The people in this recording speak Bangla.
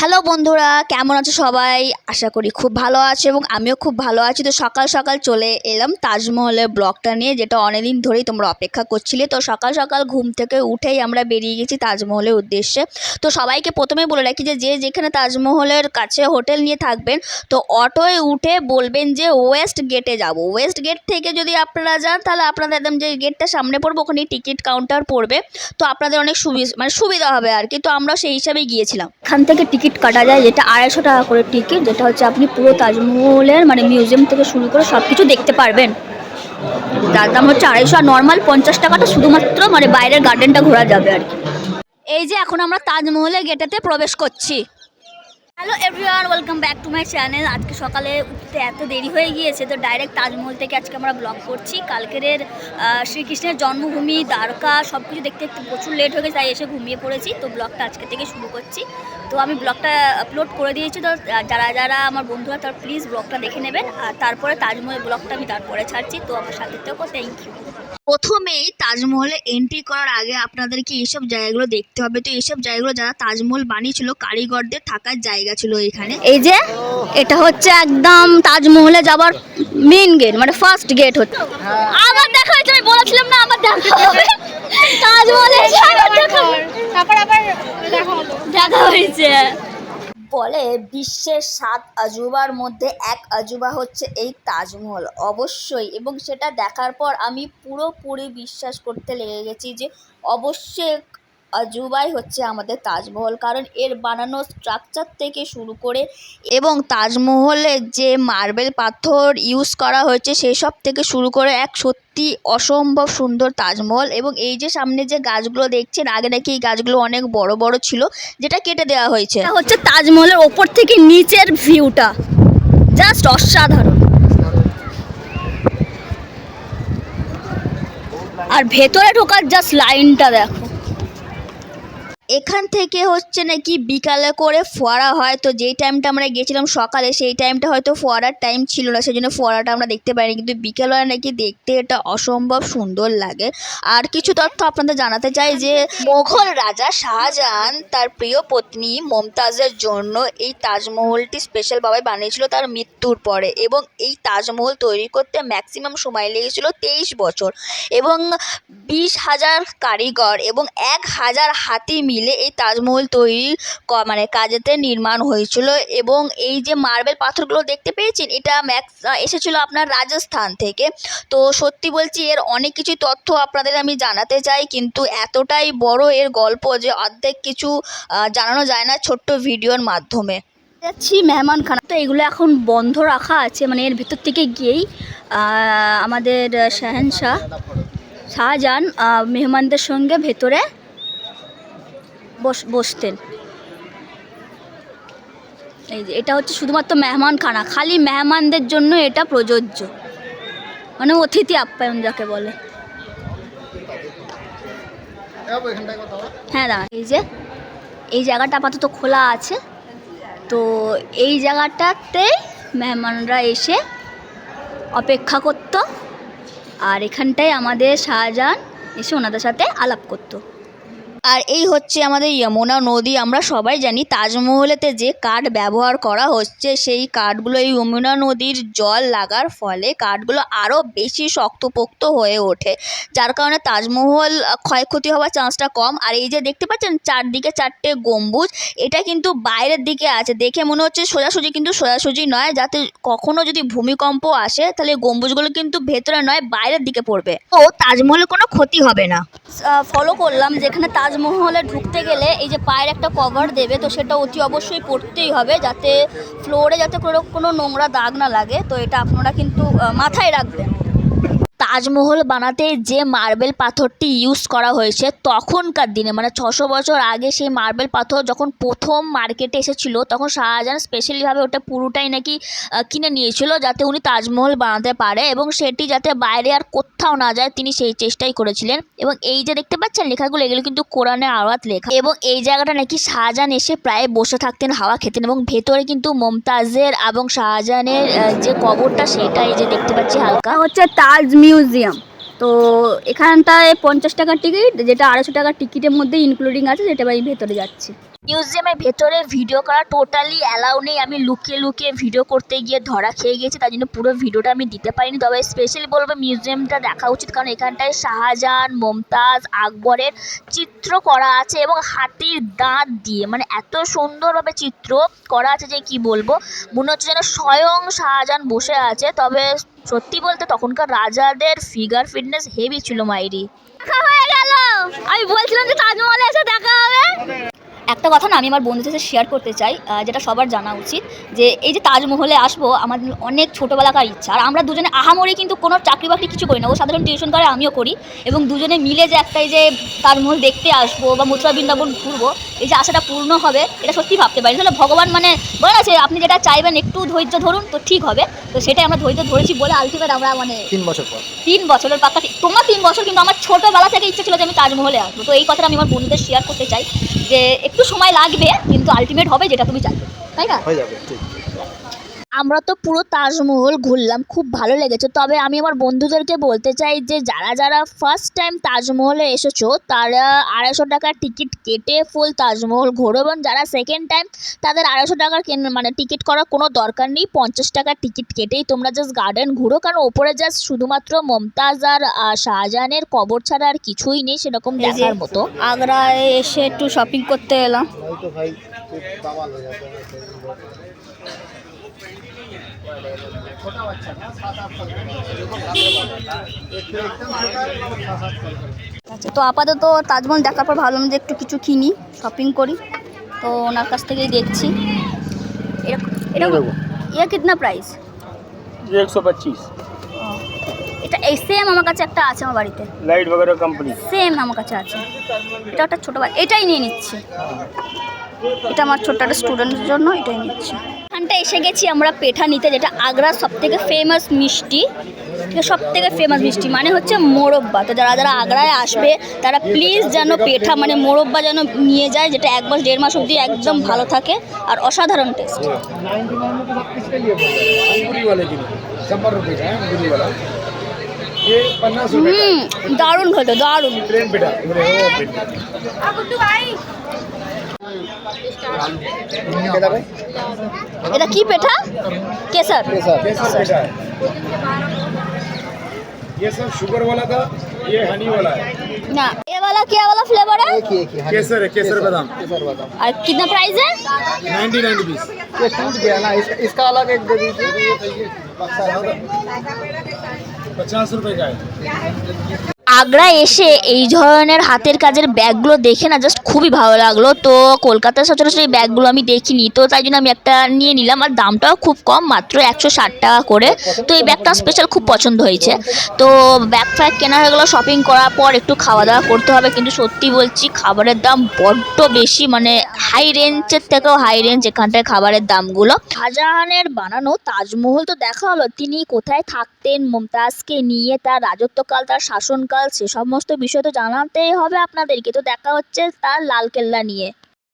হ্যালো বন্ধুরা, কেমন আছো সবাই? আশা করি খুব ভালো আছো এবং আমিও খুব ভালো আছি। তো সকাল সকাল চলে এলাম তাজমহলের ব্লগটা নিয়ে, যেটা অনেকদিন ধরেই তোমরা অপেক্ষা করছিলে। তো সকাল সকাল ঘুম থেকে উঠেই আমরা বেরিয়ে গেছি তাজমহলের উদ্দেশ্যে। তো সবাইকে প্রথমেই বলে রাখি যে যে যেখানে তাজমহলের কাছে হোটেল নিয়ে থাকবেন, তো অটোয় উঠে বলবেন যে, ওয়েস্ট গেটে যাব। ওয়েস্ট গেট থেকে যদি আপনারা যান, তাহলে আপনাদের একদম যে গেটটা সামনে পড়বে ওখানে টিকিট কাউন্টার পড়বে। তো আপনাদের অনেক সুবিধা মানে সুবিধা হবে আর কি। তো আমরা সেই হিসাবেই গিয়েছিলাম। এখান থেকে টিকিট কাটা যায়, যেটা আড়াইশো টাকা করে টিকিট, যেটা হচ্ছে আপনি পুরো তাজমহলের মানে মিউজিয়াম থেকে শুরু করে সব কিছু দেখতে পারবেন। তার দাম হচ্ছে আড়াইশো, আর নর্মাল পঞ্চাশ টাকাটা শুধুমাত্র মানে বাইরের গার্ডেনটা ঘোরা যাবে আর কি। এই যে এখন আমরা তাজমহলের গেটেতে প্রবেশ করছি। Hello everyone welcome back to my channel আজকে সকালে উঠতে এত দেরি হয়ে গিয়েছে, তো ডাইরেক্ট তাজমহল থেকে আজকে আমরা ব্লগ করছি। কালকের শ্রীকৃষ্ণের জন্মভূমি, দ্বারকা সব কিছু দেখতে দেখতে প্রচুর লেট হয়ে গেছে, তাই এসে ঘুমিয়ে পড়েছি। তো ব্লগটা আজকে থেকে শুরু করছি। তো আমি ব্লগটা আপলোড করে দিয়েছি, তো যারা যারা আমার বন্ধুরা তার প্লিজ ব্লগটা দেখে নেবেন। আর তারপরে তাজমহল ব্লগটা আমি তারপরে ছাড়ছি। তো আমার সাথে থেকেও থ্যাংক ইউ প্রথমেই তাজমহলে এন্ট্রি করার আগে আপনাদেরকে এইসব জায়গাগুলো দেখতে হবে। তো এইসব জায়গাগুলো যারা তাজমহল বানিয়েছিল কারিগরদের থাকার জায়গা ছিল এখানে। এই যে এটা হচ্ছে একদম তাজমহলে যাবার মেন গেট মানে ফার্স্ট গেট হচ্ছে। আবার দেখা হয়েছে আমি বলেছিলাম না আবার দেখা হবে। তাজমহলে। তারপর আবার দেখা হলো। দেখা হয়েছে। বলে, বিশ্বের সাত আজুবার মধ্যে এক আজুবা হচ্ছে এই তাজমহল। অবশ্যই, এবং সেটা দেখার পর আমি পুরোপুরি বিশ্বাস করতে লেগে গেছি যে, অবশ্যই আজুবাই হচ্ছে আমাদের তাজমহল, কারণ এর বানানো স্ট্রাকচার থেকে শুরু করে এবং তাজমহলের যে মার্বেল পাথর ইউজ করা হয়েছে সেসব থেকে শুরু করে এক সত্যি অসম্ভব সুন্দর তাজমহল। এবং এই যে সামনে যে গাছগুলো দেখছেন, আগে নাকি এই গাছগুলো অনেক বড় বড় ছিল, যেটা কেটে দেওয়া হয়েছে। হচ্ছে তাজমহলের ওপর থেকে নিচের ভিউটা জাস্ট অসাধারণ। আর ভেতরে ঢোকার জাস্ট লাইনটা দেখো। এখান থেকে হচ্ছে নাকি বিকালে করে ফোয়ারা হয়। তো যেই টাইমটা আমরা গেছিলাম সকালে, সেই টাইমটা হয়তো ফোয়ারার টাইম ছিল না। সেই জন্য ফোয়ারাটা আমরা দেখতে পাইনি। কিন্তু বিকেলবেলা নাকি দেখতে এটা অসম্ভব সুন্দর লাগে। আর কিছু তথ্য আপনাদের জানাতে চাই যে, মোঘল রাজা শাহজাহান তার প্রিয় পত্নী মমতাজের জন্য এই তাজমহলটি স্পেশালভাবে বানিয়েছিল তার মৃত্যুর পরে। এবং এই তাজমহল তৈরি করতে ম্যাক্সিমাম সময় লেগেছিল তেইশ বছর। এবং বিশ হাজার কারিগর এবং এক হাজার হাতি মিলে এই তাজমহল তৈরির মানে কাজেতে নির্মাণ হয়েছিল এবং এই যে মার্বেল পাথরগুলো দেখতে পেয়েছেন এটা ম্যাক্স এসেছিল আপনার রাজস্থান থেকে। তো সত্যি বলছি এর অনেক কিছু তথ্য আপনাদের আমি জানাতে চাই কিন্তু এতটাই বড় এর গল্প যে অর্ধেক কিছু জানানো যায় না ছোট্ট ভিডিওর মাধ্যমে। যাচ্ছি মেহমানখানা তো এগুলো এখন বন্ধ রাখা আছে মানে এর ভিতর থেকে গিয়েই আমাদের শাহেনশাহ শাহজাহান আহ, মেহমানদের সঙ্গে ভেতরে বসতেন। এই যে, এটা হচ্ছে শুধুমাত্র মেহমানখানা খালি মেহমানদের জন্য এটা প্রযোজ্য। মানে অতিথি আপ্যায়ন যাকে বলে। হ্যাঁ দাঁড়া এই যে, এই জায়গাটা আপাতত খোলা আছে। তো এই জায়গাটাতে মেহমানরা এসে অপেক্ষা করতো। আর এখানটায় আমাদের শাহজাহান এসে ওনাদের সাথে আলাপ করতো। আর এই হচ্ছে আমাদের যমুনা নদী। আমরা সবাই জানি তাজমহলেতে যে কাঠ ব্যবহার করা হচ্ছে, সেই কাঠগুলো এই যমুনা নদীর জল লাগার ফলে কাঠগুলো আরও বেশি শক্তপোক্ত হয়ে ওঠে, যার কারণে তাজমহল ক্ষয়ক্ষতি হওয়ার চান্সটা কম। আর এই যে দেখতে পাচ্ছেন, চারদিকে চারটে গম্বুজ, এটা কিন্তু বাইরের দিকে আছে। দেখে মনে হচ্ছে সোজাসুজি, কিন্তু সোজাসুজি নয়। যাতে কখনো যদি ভূমিকম্প আসে, তাহলে গম্বুজগুলো কিন্তু ভেতরে নয়, বাইরের দিকে পড়বে। ও তাজমহলের কোনো ক্ষতি হবে না। ফলো করলাম যেখানে তাজমহলে ঢুকতে গেলে এই যে পায়ের একটা কভার দেবে, তো সেটা অতি অবশ্যই পড়তেই হবে যাতে ফ্লোরে যাতে কোনো কোনো নোংরা দাগ না লাগে। তো এটা আপনারা কিন্তু মাথায় রাখবেন। তাজমহল বানাতে যে মার্বেল পাথরটি ইউজ করা হয়েছে তখনকার দিনে মানে ছশো বছর আগে সেই মার্বেল পাথর যখন প্রথম মার্কেটে এসেছিল, তখন শাহজাহান স্পেশালিভাবে ওটা পুরোটাই নাকি কিনে নিয়েছিল যাতে উনি তাজমহল বানাতে পারে এবং সেটি যাতে বাইরে আর কোথাও না যায় তিনি সেই চেষ্টাই করেছিলেন। এবং এই যে দেখতে পাচ্ছেন লেখাগুলো, এগুলো কিন্তু কোরআনের আওয়াত লেখা। এবং এই জায়গাটা নাকি শাহজাহান এসে প্রায় বসে থাকতেন, হাওয়া খেতেন এবং ভেতরে কিন্তু মমতাজের এবং শাহজাহানের যে কবরটা সেটাই যে দেখতে পাচ্ছি হালকা। হচ্ছে তাজ তো এখানটায় পঞ্চাশ টাকার টিকিট, যেটা আড়াইশো টাকার টিকিটের মধ্যে ইনক্লুডিং আছে যেটা আমি ভেতরে যাচ্ছি। মিউজিয়ামের ভেতরে ভিডিও করা টোটালি অ্যালাউ নেই। আমি লুকিয়ে লুকিয়ে ভিডিও করতে গিয়ে ধরা খেয়ে গেছি তাই জন্য পুরো ভিডিওটা আমি দিতে পারিনি। তবে স্পেশালি বলব মিউজিয়ামটা দেখা উচিত, কারণ এখানটায় শাহজাহান, মমতাজ, আকবরের চিত্র করা আছে এবং হাতির দাঁত দিয়ে মানে এত সুন্দরভাবে চিত্র করা আছে যে কি বলব? মনে হচ্ছে যেন স্বয়ং শাহজাহান বসে আছে, তবে সত্যি বলতে তখনকার রাজাদের ফিগার ফিটনেস হেভি ছিল মাইরি। হয়ে গেল। আমি বলছিলাম যে তাজমহলে এসে দেখা হবে। একটা কথা না আমি আমার বন্ধুদের সাথে শেয়ার করতে চাই যেটা সবার জানা উচিত যে এই যে তাজমহলে আসব আমার অনেক ছোটোবেলাকার ইচ্ছা। আর আমরা দুজনে আহামরি কিন্তু কোনো চাকরি বাকরি কিছু করি না ও সাধারণ টিউশন করে আমিও করি। এবং দুজনে মিলে যে একটাই যে তাজমহল দেখতে আসব বা মথুরা বৃন্দাবন ঘুরবো এই যে আশাটা পূর্ণ হবে এটা সত্যি ভাবতে পারি তাহলে ভগবান মানে বলে যে আপনি যেটা চাইবেন একটু ধৈর্য ধরুন তো ঠিক হবে। তো সেটাই আমরা ধৈর্য ধরেছি বলে আলটিমেট আমরা মানে তিন বছর পর। তিন বছরের পাক্কা তোমার তিন বছর কিন্তু আমার ছোটোবেলা থেকে ইচ্ছে ছিল যে আমি তাজমহলে আসব। তো এই কথাটা আমি আমার বন্ধুদের শেয়ার করতে চাই যে একটু সময় লাগবে কিন্তু আলটিমেট হবে যেটা তুমি চাইবে। তাই না? হয়ে যাবে ঠিক। আমরা তো পুরো তাজমহল ঘুরলাম খুব ভালো লেগেছে। তবে আমি আমার বন্ধুদেরকে বলতে চাই যে যারা যারা ফার্স্ট টাইম তাজমহলে এসেছ তারা আড়াইশো টাকার টিকিট কেটে ফুল তাজমহল ঘোরো এবং যারা সেকেন্ড টাইম তাদের আড়াইশো টাকার কেন মানে টিকিট করার কোনো দরকার নেই পঞ্চাশ টাকার টিকিট কেটেই তোমরা জাস্ট গার্ডেন ঘুরো। কারণ ওপরে জাস্ট শুধুমাত্র মমতাজ আর শাহজাহানের কবর ছাড়া আর কিছুই নেই সেরকম দেখার মতো। আগ্রায় এসে একটু শপিং করতে এলাম। छोटा बच्चा ना सात आठ साल का एक तो एकदम छोटा है और सात आठ साल का আচ্ছা তো আপাতত তাজমহল দেখার পর ভাবলাম যে একটু কিছু কিনি শপিং করি তো ওনার কাছ থেকেই দেখছি এরকম এরকম ইয়ে কিতনা প্রাইস एक सौ पच्चीस এটা এই সেম আমার কাছে একটা আছে আমার বাড়িতে लाइट वगैरह कंपनी সেম আমার কাছে আছে এটা একটা ছোটো বাড়ি এটাই নিয়ে নিচ্ছি এটা আমার ছোট্ট একটা স্টুডেন্টের জন্য এটাই নিচ্ছি এখানটা এসে গেছি আমরা পেঠা নিতে যেটা আগ্রার সব থেকে ফেমাস মিষ্টি সব থেকে ফেমাস মিষ্টি মানে হচ্ছে মোরব্বা তো যারা যারা আগ্রায় আসবে তারা প্লিজ যেন পেঠা মানে মোরব্বা যেন নিয়ে যায় যেটা এক মাস দেড় মাস অবধি একদম ভালো থাকে আর অসাধারণ টেস্ট ये पन्नास रुपये का হুম দারুণ খেতে দারুণ प्लेन पेटा बोले ओ पेटा क्या भाई এটা কি পেঠা কেসার कैसा पेटा है ये सब शुगर वाला था ये हनी वाला है না এ वाला क्या वाला फ्लेवर है एक ही एक ही केसर है, केसर बादाम। केसर बादाम और कितना प्राइस है नाइन्टी नाइन रुपीज़ ये टूट गया ना इसका, इसका अलग एक दे दीजिए আগ্রা এসে এই ধরনের হাতের কাজের ব্যাগগুলো দেখে না জাস্ট খুবই ভালো লাগল। তো কলকাতার সচরাচর এই ব্যাগগুলো আমি দেখিনি, তো তাই জন্য আমি একটা নিয়ে নিলাম আর দামটাও খুব কম, মাত্র একশো ষাট টাকা করে। তো এই ব্যাগটা স্পেশাল খুব পছন্দ হয়েছে। তো ব্যাগ ফ্যাগ কেনা হয়ে গেলো শপিং করার পর একটু খাওয়া দাওয়া করতে হবে, কিন্তু সত্যি বলছি, খাবারের দাম বড্ড বেশি মানে হাই রেঞ্জের থেকেও হাই রেঞ্জ এখানটায় খাবারের দামগুলো। শাহজাহানের বানানো তাজমহল তো দেখা হলো, তিনি কোথায় থাকতেন, মমতাজকে নিয়ে তার রাজত্বকাল, তার শাসনকাল, সে সমস্ত বিষয় তো জানাতেই হবে আপনাদেরকে। তো দেখা হচ্ছে তার লালকেল্লা নিয়ে।